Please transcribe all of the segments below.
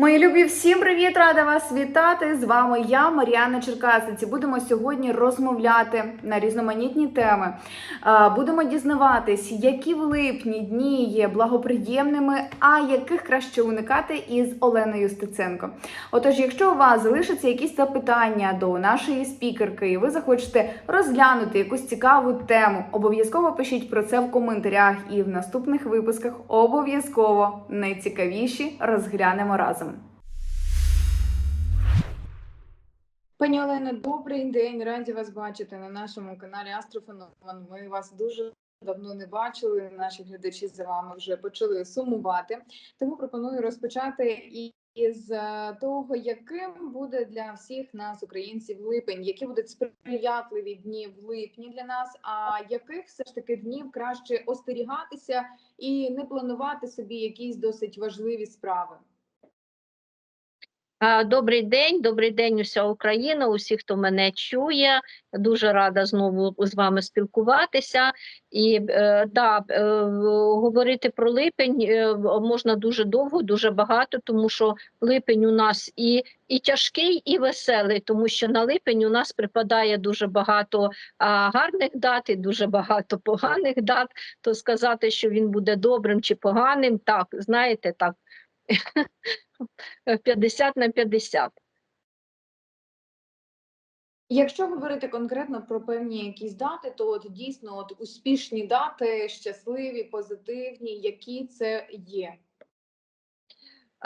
Мої любі, всім привіт! Рада вас вітати! З вами я, Мар'яна Черкасиці. Будемо сьогодні розмовляти на різноманітні теми. Будемо дізнаватись, які в липні дні є благоприємними, а яких краще уникати із Оленою Стеценко. Отож, якщо у вас залишаться якісь запитання до нашої спікерки, і ви захочете розглянути якусь цікаву тему, обов'язково пишіть про це в коментарях, і в наступних випусках обов'язково найцікавіші розглянемо разом. Пані Олено, добрий день. Раді вас бачити на нашому каналі Астрофеномен. Ми вас дуже давно не бачили. Наші глядачі за вами вже почали сумувати. Тому пропоную розпочати і- із е, того, яким буде для всіх нас, українців, липень, які будуть сприятливі дні в липні для нас, а яких все ж таки днів краще остерігатися і не планувати собі якісь досить важливі справи. Добрий день, добрий день, уся Україна, усі, хто мене чує. Дуже рада знову з вами спілкуватися. І е, да, е, говорити про липень е, можна дуже довго, дуже багато, тому що липень у нас і, і тяжкий, і веселий, тому що на липень у нас припадає дуже багато гарних дат і дуже багато поганих дат. То сказати, що він буде добрим чи поганим, так знаєте, так. 50 на 50. Якщо говорити конкретно про певні якісь дати, то от дійсно от успішні дати, щасливі, позитивні, які це є.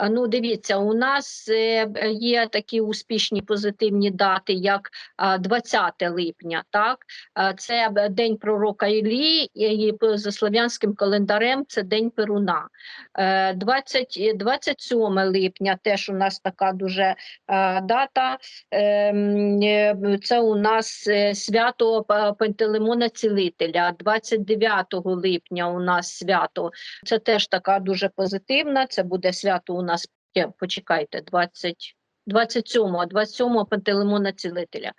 Ну, дивіться, у нас е, є такі успішні позитивні дати, як 20 липня. Так, це день пророка Іллі, і за слов'янським календарем це день Перуна. Е, 20, е, 27 липня теж у нас така дуже дата. Ем, е, Це у нас свято Па- Пантелеймона Цілителя. 29 липня у нас свято це теж така дуже позитивна. Це буде свято у нас. Почекайте, 20, 27, 27 Пантелеймона Цілителя.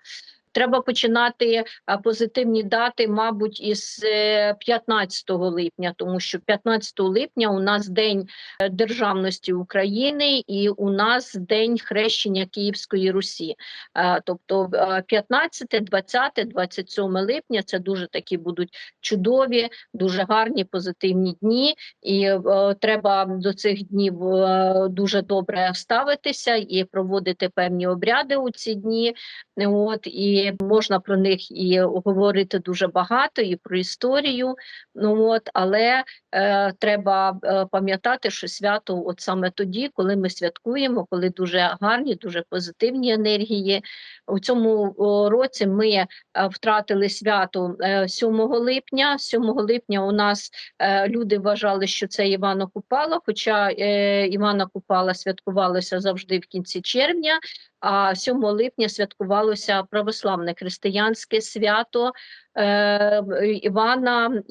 Треба починати позитивні дати, мабуть, із е, 15 липня, тому що 15 липня у нас День е, Державності України і у нас День хрещення Київської Русі. Е, Тобто е, 15, 20, 27 липня це дуже такі будуть чудові, дуже гарні позитивні дні, і е, треба до цих днів е, дуже добре ставитися і проводити певні обряди у ці дні. От і можна про них і говорити дуже багато, і про історію. Ну от, але е, треба е, пам'ятати, що свято, от саме тоді, коли ми святкуємо, коли дуже гарні, дуже позитивні енергії. У цьому році ми е, втратили свято е, 7 липня. 7 липня у нас е, люди вважали, що це Івана Купала, хоча е, Івана Купала святкувалося завжди в кінці червня. А 7 липня святкувалося православне християнське свято е, Івана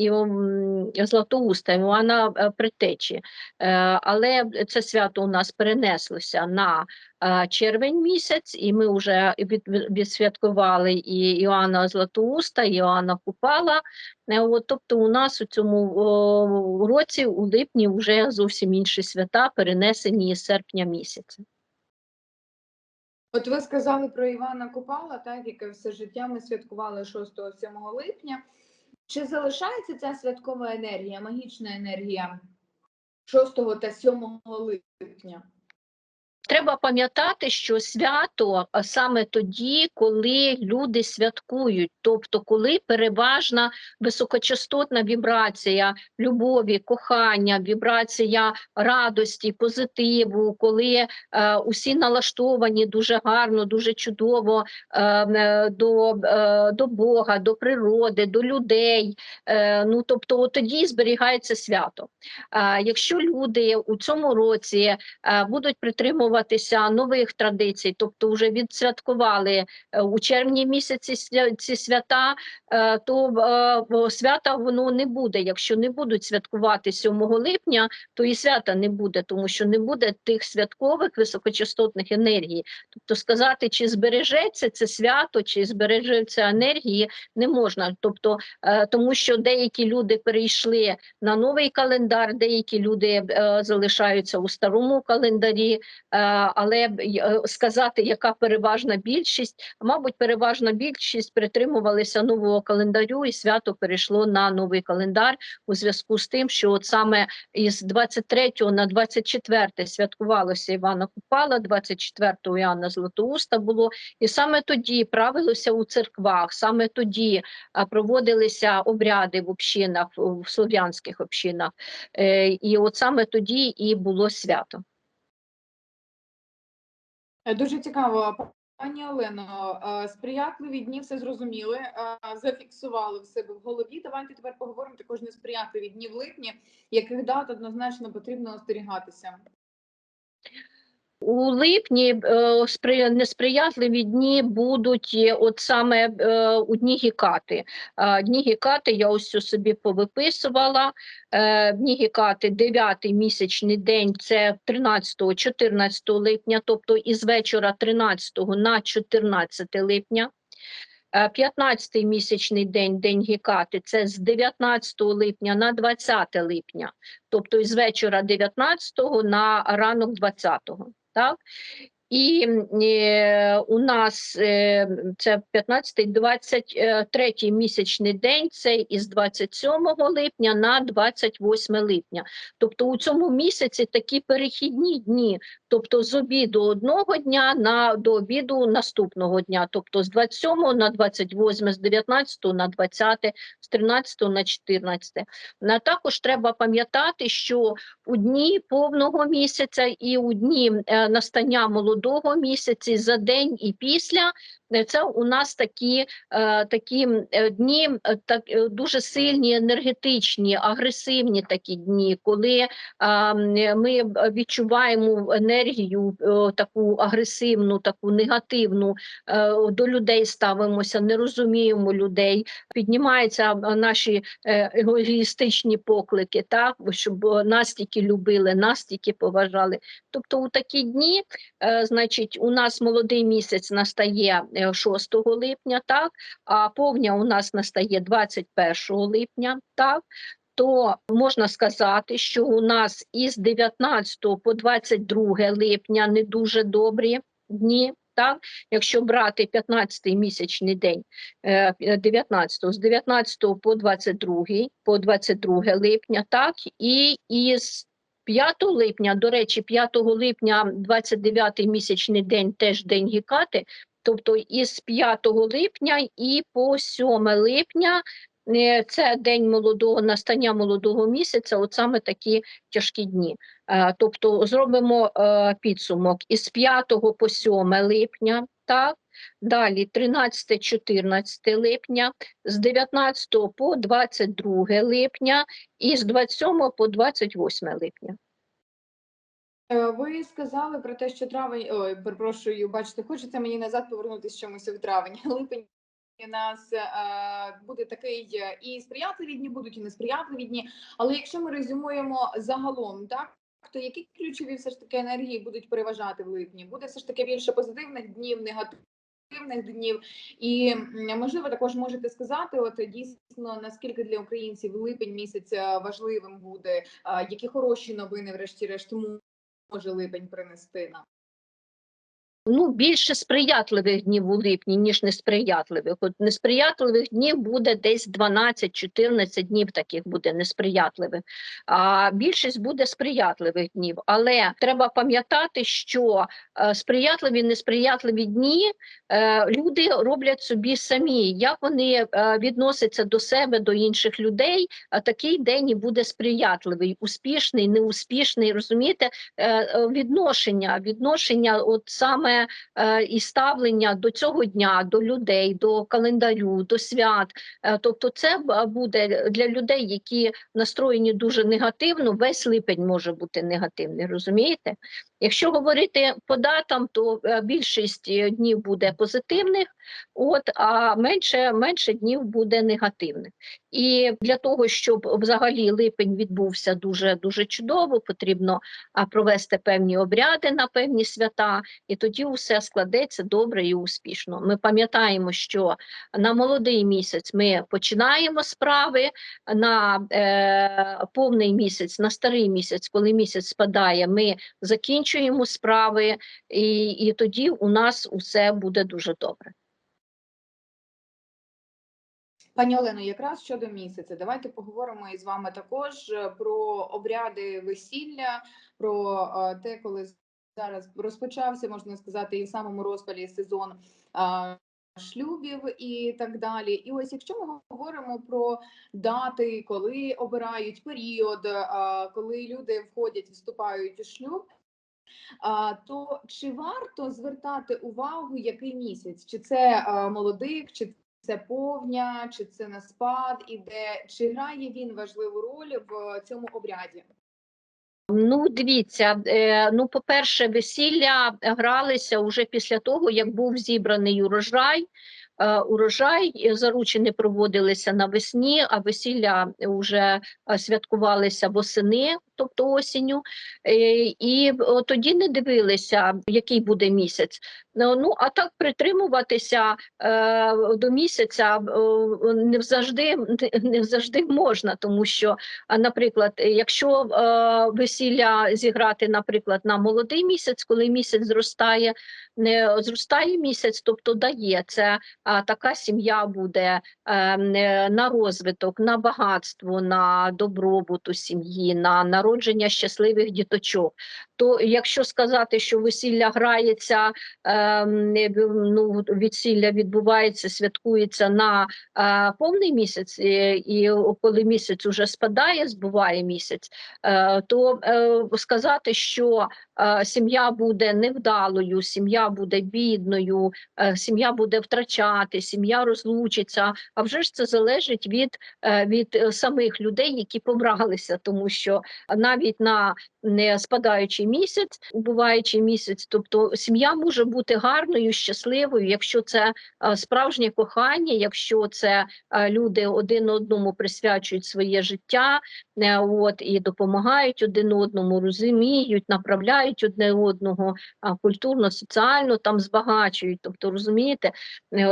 Златоуста, Івана е, Притечі. Е, але це свято у нас перенеслося на е, червень місяць, і ми вже від, відсвяткували і Іоанна Златоуста, і Іоанна Купала. Е, От, тобто у нас у цьому о, році, у липні, вже зовсім інші свята перенесені із серпня місяця. От ви сказали про Івана Купала, так яке все життя ми святкували 6-7 липня. Чи залишається ця святкова енергія, магічна енергія 6 та 7 липня? Треба пам'ятати, що свято саме тоді, коли люди святкують, тобто коли переважна високочастотна вібрація любові, кохання, вібрація радості, позитиву, коли е, усі налаштовані дуже гарно, дуже чудово е, е, до, е, до Бога, до природи, до людей. Е, ну тобто, тоді зберігається свято. А якщо люди у цьому році е, будуть притримуватися нових традицій, тобто вже відсвяткували е, у червні місяці ці свята, е, то е, свята воно не буде. Якщо не будуть святкувати 7 липня, то і свята не буде, тому що не буде тих святкових високочастотних енергій. Тобто сказати, чи збережеться це свято, чи збережеться енергії, не можна. Тобто, тому що деякі люди перейшли на новий календар, деякі люди залишаються у старому календарі. Е, але е, сказати, яка переважна більшість, мабуть, переважна більшість притримувалися нового календарю, і свято перейшло на новий календар у зв'язку з тим, що от саме із 23 на 24 святкувалося Івана Купала, 24 Іоанна Златоуста було, і саме тоді правилося у церквах, саме тоді проводилися обряди в общинах, в в слов'янських общинах. Е, і от саме тоді і було свято. Е, Дуже цікаво, пані Олено. е, Сприятливі дні все зрозуміли, е, зафіксували в себе в голові. Давайте тепер поговоримо також несприятливі дні в липні, яких дат однозначно потрібно остерігатися. У липні е, несприятливі дні будуть е, от саме е, у дні гікати. Дні гікати я ось собі повиписувала. Дні гікати, 9 місячний день, це 13-14 липня, тобто із вечора 13 на 14 липня. Е, 15 місячний день, день гікати, це з 19 липня на 20 липня, тобто із вечора 19 на ранок 20. Так? І е, у нас е, це 15 23 місячний день, це із 27 липня на 28 липня. Тобто у цьому місяці такі перехідні дні, тобто з обіду одного дня на до обіду наступного дня, тобто з 27 на 28, з 19 на 20, з 13 на 14. На також треба пам'ятати, що у дні повного місяця і у дні е, настання молодого місяці за день і після. Е, Це у нас такі, е, такі е, дні, так, дуже сильні, енергетичні, агресивні такі дні, коли ми відчуваємо енергію таку агресивну, таку негативну, до людей ставимося, не розуміємо людей, піднімаються наші егоїстичні поклики, так, щоб нас тільки любили, нас тільки поважали. Тобто у такі дні, значить, у нас молодий місяць настає 6 липня, так, а повня у нас настає 21 липня, так. То можна сказати, що у нас із 19 по 22 липня не дуже добрі дні. Так, якщо брати 15 місячний день, е, 19 з 19 по 22 по 22 липня, так і із 5 липня, до речі, 5 липня 29 місячний день теж день гікати, тобто із 5 липня і по 7 липня е, це день молодого настання молодого місяця, от саме такі тяжкі дні. Е, Тобто зробимо е, підсумок із 5 по 7 липня, так, далі 13-14 липня, з 19 по 22 липня і з 27 по 28 липня. Е, Ви сказали про те, що травень, ой, перепрошую, бачите, хочеться мені назад повернутися чомусь в травень. Липень у нас е, буде такий е, і сприятливі дні будуть, і несприятливі дні. Але якщо ми резюмуємо загалом, так то які ключові все ж таки енергії будуть переважати в липні? Буде все ж таки більше позитивних днів, негативних днів, і можливо також можете сказати, от дійсно наскільки для українців липень місяць важливим буде, які хороші новини, врешті-решт, може липень принести нам. Ну, більше сприятливих днів у липні, ніж несприятливих. От несприятливих днів буде десь 12-14 днів таких буде несприятливих. А більшість буде сприятливих днів. Але треба пам'ятати, що е, сприятливі, несприятливі дні е, люди роблять собі самі. Як вони е, відносяться до себе, до інших людей, такий день і буде сприятливий, успішний, неуспішний. Розумієте, відношення, відношення, от саме е, і ставлення до цього дня, до людей, до календарю, до свят. Е, Тобто, це буде для людей, які настроєні дуже негативно. Весь липень може бути негативний, розумієте? Якщо говорити по датам, то е, більшість е, днів буде позитивних, от а менше, менше днів буде негативних. І для того, щоб взагалі липень відбувся дуже дуже чудово, потрібно провести певні обряди на певні свята, і тоді все складеться добре і успішно. Ми пам'ятаємо, що на молодий місяць ми починаємо справи, на е, повний місяць, на старий місяць, коли місяць спадає, ми закінчуємо. Закінчуємо справи, і, і тоді у нас усе буде дуже добре. Пані Олено, якраз щодо місяця, давайте поговоримо із вами також е, про обряди весілля, про е, те, коли зараз розпочався, можна сказати, і в самому розпалі сезон шлюбів і так далі. І ось якщо ми говоримо про дати, коли обирають період, е, коли люди входять, вступають у шлюб. То чи варто звертати увагу, який місяць? Чи це молодик, чи це повня, чи це на спад іде, чи грає він важливу роль в цьому обряді? Ну, дивіться, е, ну, по-перше, весілля гралися уже після того, як був зібраний урожай. Е, урожай е, заручини проводилися навесні, а весілля вже святкувалися восени, тобто осінню. Е, і тоді не дивилися, який буде місяць. Ну, ну, а так притримуватися е, до місяця е, не завжди, не завжди можна, тому що наприклад, якщо весілля зіграти, наприклад, на молодий місяць, коли місяць зростає, не зростає місяць, тобто дає це а, така сім'я буде на розвиток, на багатство, на добробут у сім'ї, на народження щасливих діточок. То якщо сказати, що весілля грається, е, ну, весілля відбувається, святкується на е, повний місяць, е, і коли місяць уже спадає, збуває місяць, е, то е, сказати, що е, сім'я буде невдалою, сім'я буде бідною, е, сім'я буде втрачати, сім'я розлучиться. А вже ж це залежить від, е, від самих людей, які побралися, тому що навіть на не спадаючий місяць, убуваючий місяць, тобто сім'я може бути гарною, щасливою, якщо це е, справжнє кохання, якщо це е, люди один одному присвячують своє життя, е, от і допомагають один одному, розуміють, направляють одне одного культурно, соціально там збагачують. Тобто, розумієте,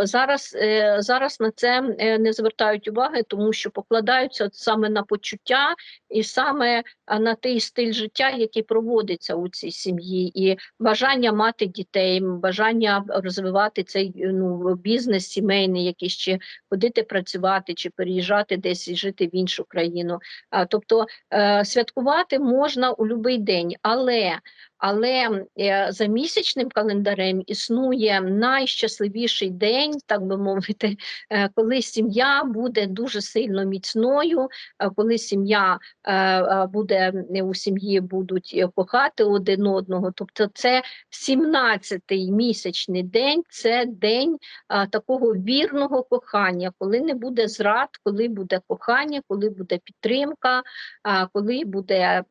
зараз, зараз на це не звертають уваги, тому що покладаються саме на почуття і саме на той стиль життя, який проводиться у цій сім'ї, і бажання мати дітей, бажання розвивати цей ну, бізнес сімейний, якийсь чи ходити працювати, чи переїжджати десь і жити в іншу країну. А, тобто е, святкувати можна у будь-який день, але, але е, за місячним календарем існує найщасливіший день, так би мовити, е, коли сім'я буде дуже сильно міцною, е, коли сім'я буде у сім'ї будуть кохати один одного. Тобто, це 17-й місячний день, це день такого вірного кохання, коли не буде зрад, коли буде кохання, коли буде підтримка, коли буде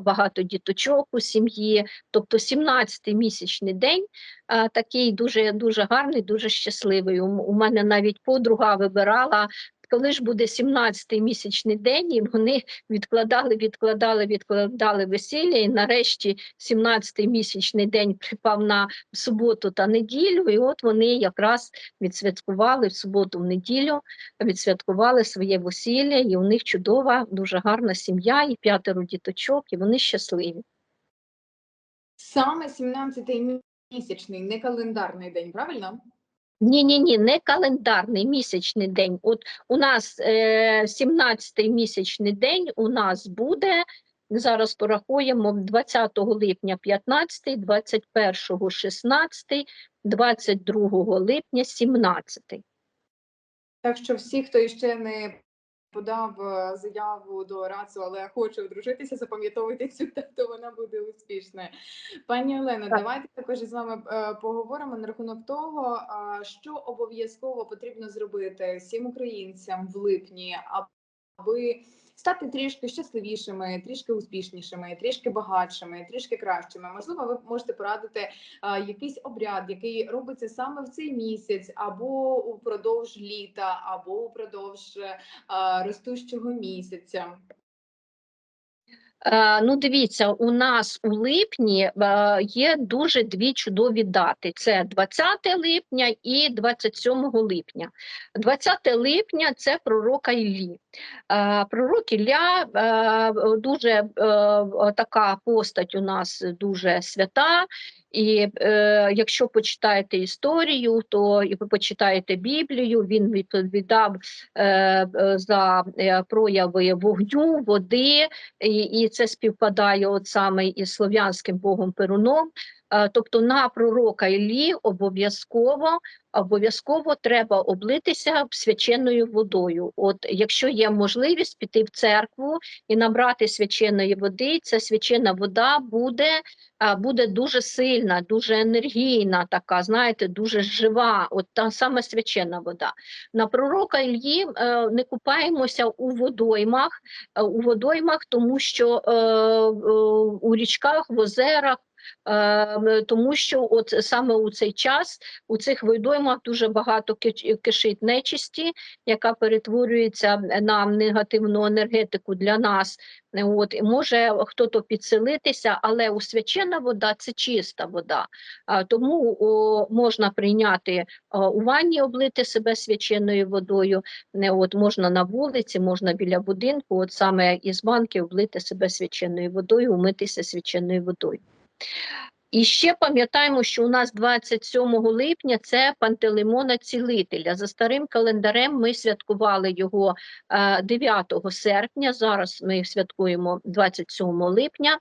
багато діточок у сім'ї. Тобто 17-й місячний день а, такий дуже дуже гарний, дуже щасливий. У, у мене навіть подруга вибирала. Коли ж буде 17-й місячний день, і вони відкладали, відкладали, відкладали весілля, і нарешті 17-й місячний день припав на суботу та неділю, і от вони якраз відсвяткували в суботу, в неділю, відсвяткували своє весілля, і у них чудова, дуже гарна сім'я, і п'ятеро діточок, і вони щасливі. Саме 17-й місячний, не календарний день, правильно? Ні, ні, ні, не календарний місячний день. От у нас е, 17-й місячний день у нас буде. Зараз порахуємо 20 липня 15, 21 16, 22 липня 17. Так що всі, хто іще не подав е, заяву до РАЦУ, але хоче одружитися, запам'ятовуйте цю дату, вона буде успішною. Пані Олено, Так. давайте також з вами е, поговоримо на рахунок того, що обов'язково потрібно зробити всім українцям в липні, аби стати трішки щасливішими, трішки успішнішими, трішки багатшими, трішки кращими. Можливо, ви можете порадити якийсь обряд, який робиться саме в цей місяць, або упродовж літа, або упродовж ростущого місяця. Е, ну, дивіться, у нас у липні е, є дуже дві чудові дати: це 20 липня і 27 липня. 20 липня це пророка Іллі. Е, Пророк Ілля е, дуже е, така постать у нас дуже свята. І якщо почитаєте історію, то і ви почитаєте Біблію, він відповідав за прояви вогню, води, і це співпадає от саме із слов'янським богом Перуном. Е, тобто на пророка Іллі обов'язково обов'язково треба облитися свяченою водою. От якщо є можливість піти в церкву і набрати свяченої води, ця свячена вода буде, буде дуже сильна, дуже енергійна, така, знаєте, дуже жива. От та саме свячена вода. На пророка Ільї е, не купаємося у водоймах, е, у водоймах, тому що е, е, у річках, в озерах. Е, м, Тому що от саме у цей час у цих водоймах дуже багато кишить нечисті, яка перетворюється на негативну енергетику для нас. От може хто-то підселитися, але усвячена вода це чиста вода. Тому о, можна прийняти о, у ванні, облити себе свяченою водою. Не от можна на вулиці, можна біля будинку. От саме із банки облити себе свяченою водою, умитися свяченою водою. І ще пам'ятаємо, що у нас 27 липня це Пантелеймона Цілителя. За старим календарем ми святкували його е, 9 серпня. Зараз ми святкуємо 27 липня.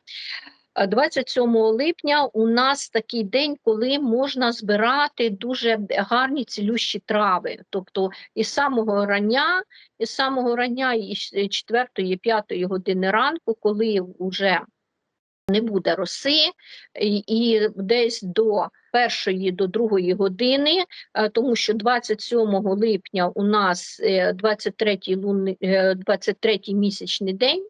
Е, 27 липня у нас такий день, коли можна збирати дуже гарні цілющі трави. Тобто із самого рання, із самого рання, і 4-5 години ранку, коли вже не буде роси, і, десь до першої до другої години, е, тому що 27 липня у нас е, 23 лунний, е, 23 місячний день.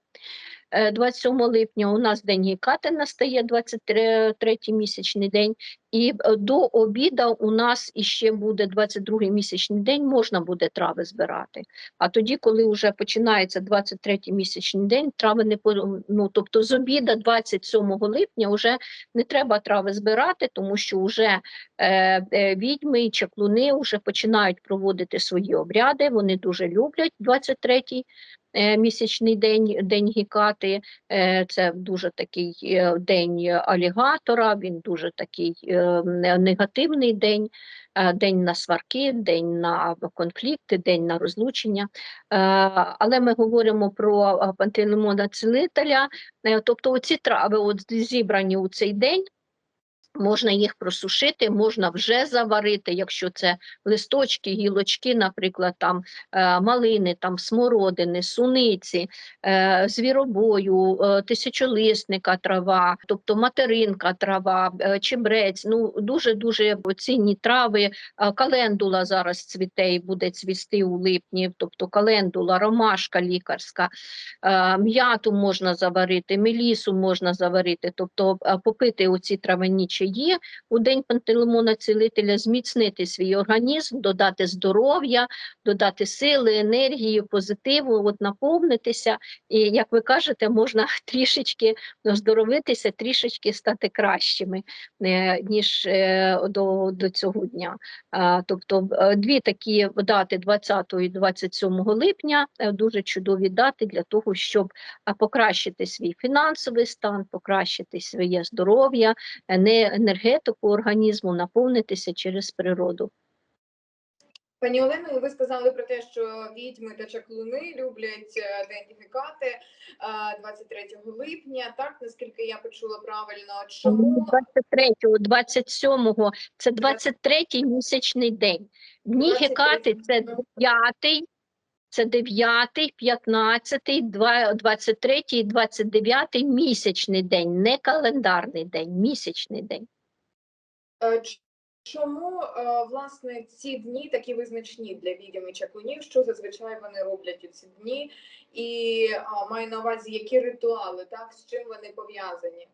Е, 27 липня у нас день Гекати настає 23 місячний день, і е, до обіда у нас іще буде 22 місячний день, можна буде трави збирати. А тоді, коли вже починається 23 місячний день, трави не ну, тобто з обіда 27 липня вже не треба трави збирати, тому що вже е, е, відьми і чаклуни вже починають проводити свої обряди. Вони дуже люблять 23-й е, місячний день, день Гікати. Е, це дуже такий е, день алігатора, він дуже такий е, негативний день. е, День на сварки, день на конфлікти, день на розлучення. Е, Але ми говоримо про е, Пантелеймона Цілителя, Е, Тобто оці трави от зібрані у цей день, можна їх просушити, можна вже заварити, якщо це листочки, гілочки, наприклад, там е, малини, там смородини, суниці, е, звіробою, е, тисячолисника трава, тобто материнка трава, чебрець, ну дуже-дуже цінні трави. Календула зараз цвіте і буде цвісти у липні, тобто календула, ромашка лікарська, м'яту можна заварити, мелісу можна заварити, тобто попити оці травяні чаї у день Пантелеймона Цілителя, зміцнити свій організм, додати здоров'я, додати сили, енергії, позитиву, от наповнитися. І як ви кажете, можна трішечки оздоровитися, трішечки стати кращими, е, ніж е, до, до цього дня. Тобто е, дві такі дати 20 і 27 липня дуже чудові дати для того, щоб покращити свій фінансовий стан, покращити своє здоров'я, ене- енергетику організму наповнитися через природу. Пані Олено, ви сказали про те, що відьми та чаклуни люблять е, ідентифікати 23 е, липня. Так наскільки я почула правильно, чому 23-го, 27-го, це 23-й місячний день. Дні Гекати це 9-й це 9, 15, 23 і 29 місячний день, не календарний день, місячний день. Е, Чому е, власне ці дні такі визначні для відьом і чаклунів? Що зазвичай вони роблять у ці дні? І маю на увазі, які ритуали, так з чим вони пов'язані?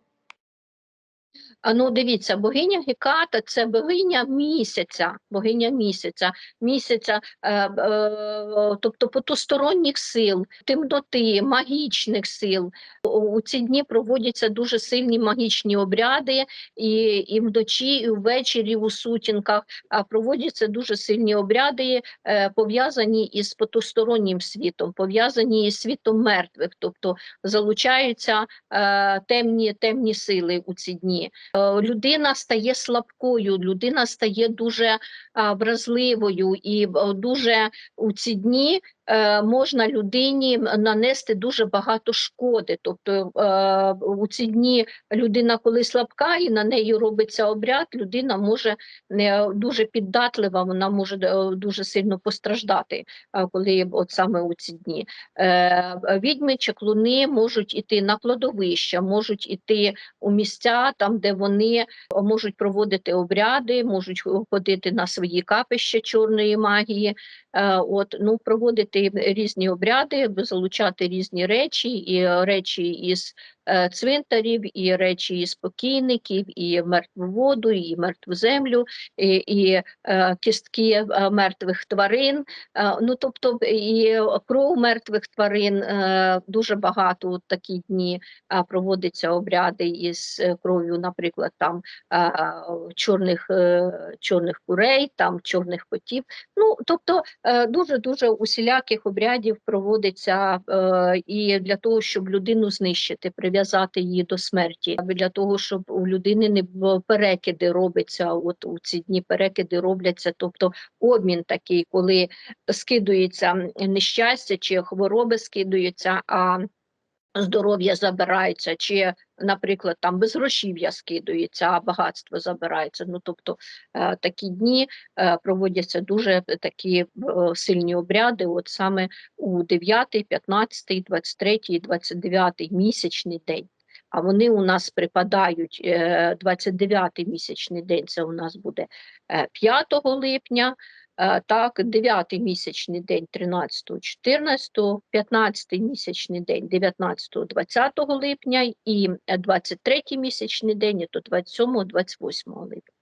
А ну дивіться, богиня Геката це богиня місяця, богиня місяця, місяця, е, е, тобто потусторонніх сил, темноти, магічних сил. У- ці дні проводяться дуже сильні магічні обряди, і, і вночі, і ввечері у сутінках а проводяться дуже сильні обряди, е, пов'язані із потустороннім світом, пов'язані із світом мертвих, тобто залучаються е, темні, темні сили у ці дні. Е, людина стає слабкою, людина стає дуже вразливою і е, дуже у ці дні можна людині нанести дуже багато шкоди. Тобто е, у ці дні людина, коли слабка і на неї робиться обряд, людина може дуже піддатлива, вона може е, дуже сильно постраждати, е, коли от саме у ці дні. Е, відьми, чаклуни можуть іти на кладовища, можуть іти у місця, там, де вони можуть проводити обряди, можуть ходити на свої капища чорної магії, е, от, ну, проводити різні обряди, залучати різні речі, і е, речі із цвинтарів, і речі із покійників, і мертву воду, і мертву землю, і, і е, кістки е, мертвих тварин. Е, ну, тобто, і кров мертвих тварин е, дуже багато у такі дні проводяться обряди із е, кров'ю, наприклад, там чорних, е, чорних курей, там чорних котів. Ну, тобто е, дуже-дуже усіляких обрядів проводиться е, і для того, щоб людину знищити, прив'язати її до смерті, для того, щоб у людини не було перекиди робиться, от у ці дні перекиди робляться, тобто обмін такий, коли скидується нещастя чи хвороби скидуються, а здоров'я забирається, чи, наприклад, там безгрошів'я скидується, а багатство забирається. Ну, тобто е, такі дні е, проводяться дуже такі е, сильні обряди, от саме у 9, 15, 23, 29 місячний день. А вони у нас припадають е, 29 місячний день, це у нас буде е, 5 липня, Так, 9 місячний день 13, 14, 15 місячний день 19, 20 липня і е, 23 місячний день, то 27, 28 липня.